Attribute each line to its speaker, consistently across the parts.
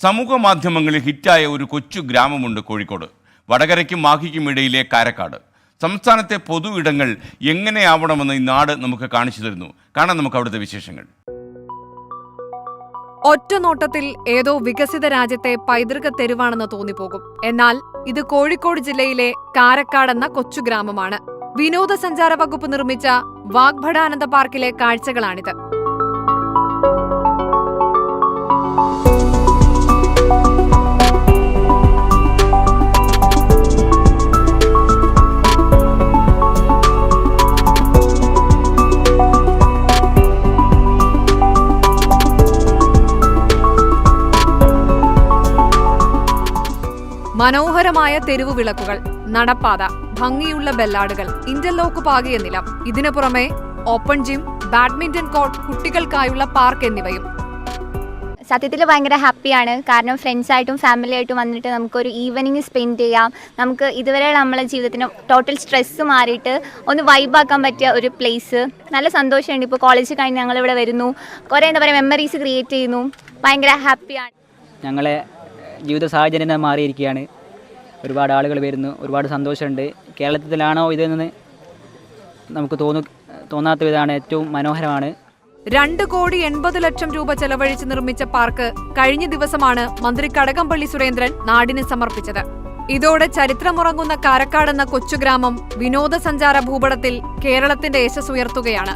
Speaker 1: സമൂഹ മാധ്യമങ്ങളിൽ ഹിറ്റായ ഒരു കൊച്ചു ഗ്രാമമുണ്ട് കോഴിക്കോട്. വടകരയ്ക്കും മാഹിക്കും ഇടയിലെ കാരക്കാട്. സംസ്ഥാനത്തെ പൊതു ഇടങ്ങൾ എങ്ങനെയാവണമെന്ന് ഈ നാട് നമുക്ക് കാണിച്ചു തരുന്നു. കാണാം നമുക്ക് അവിടുത്തെ വിശേഷങ്ങൾ.
Speaker 2: ഒറ്റ നോട്ടത്തിൽ ഏതോ വികസിത രാജ്യത്തെ പൈതൃക തെരുവാണെന്ന് തോന്നിപ്പോകും. എന്നാൽ ഇത് കോഴിക്കോട് ജില്ലയിലെ കാരക്കാടെന്ന കൊച്ചു ഗ്രാമമാണ്. വിനോദസഞ്ചാര വകുപ്പ് നിർമ്മിച്ച വാഗ്ഭടാനന്ദ പാർക്കിലെ കാഴ്ചകളാണിത്. മനോഹരമായ തെരുവു വിളക്കുകൾ നടപ്പാത ഭംഗിയുള്ള ബെല്ലാടുകൾ ഇന്റർലോക്ക് പാകിയ നിലം ഇതിനു പുറമെ ഓപ്പൺ ജിം ബാഡ്മിന്റൺ കോർട്ട് കുട്ടികൾക്കായുള്ള പാർക്ക് എന്നിവയും.
Speaker 3: സത്യത്തിൽ ഭയങ്കര ഹാപ്പിയാണ്. കാരണം ഫ്രണ്ട്സായിട്ടും ഫാമിലി ആയിട്ടും വന്നിട്ട് നമുക്കൊരു ഈവനിങ് സ്പെൻഡ് ചെയ്യാം. നമുക്ക് ഇതുവരെ നമ്മളെ ജീവിതത്തിന് ടോട്ടൽ സ്ട്രെസ്സ് മാറിയിട്ട് ഒന്ന് വൈബാക്കാൻ പറ്റിയ ഒരു പ്ലേസ് നല്ല സന്തോഷമുണ്ട്. ഇപ്പോൾ കോളേജ് കഴിഞ്ഞ് ഞങ്ങളിവിടെ വരുന്നു. കുറേ എന്താ പറയുക മെമ്മറീസ് ക്രിയേറ്റ് ചെയ്യുന്നു. ഭയങ്കര ഹാപ്പിയാണ്.
Speaker 4: ഞങ്ങളെ ജീവിത സാഹചര്യം തന്നെ മാറിയിരിക്കുകയാണ്. ഒരുപാട് ആളുകൾ വരുന്നു ഒരുപാട് സന്തോഷമുണ്ട്. കേരളത്തിലാണോ ഇതെന്ന് നമുക്ക് തോന്നു തോന്നാത്ത വിധമാണ് ഏറ്റവും മനോഹരമാണ്.
Speaker 2: രണ്ട് കോടി എൺപത് ലക്ഷം രൂപ ചെലവഴിച്ച് നിർമ്മിച്ച പാർക്ക് കഴിഞ്ഞ ദിവസമാണ് മന്ത്രി കടകംപള്ളി സുരേന്ദ്രൻ നാടിന് സമർപ്പിച്ചത്. ഇതോടെ ചരിത്രമുറങ്ങുന്ന കാരക്കാടെന്ന കൊച്ചുഗ്രാമം വിനോദസഞ്ചാര ഭൂപടത്തിൽ കേരളത്തിന്റെ യശസ് ഉയർത്തുകയാണ്.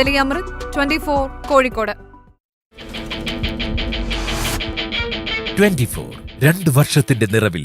Speaker 2: Anjali Amrit twenty four Kozhikode.
Speaker 5: Twenty four രണ്ട് വർഷത്തിന്റെ നിറവിൽ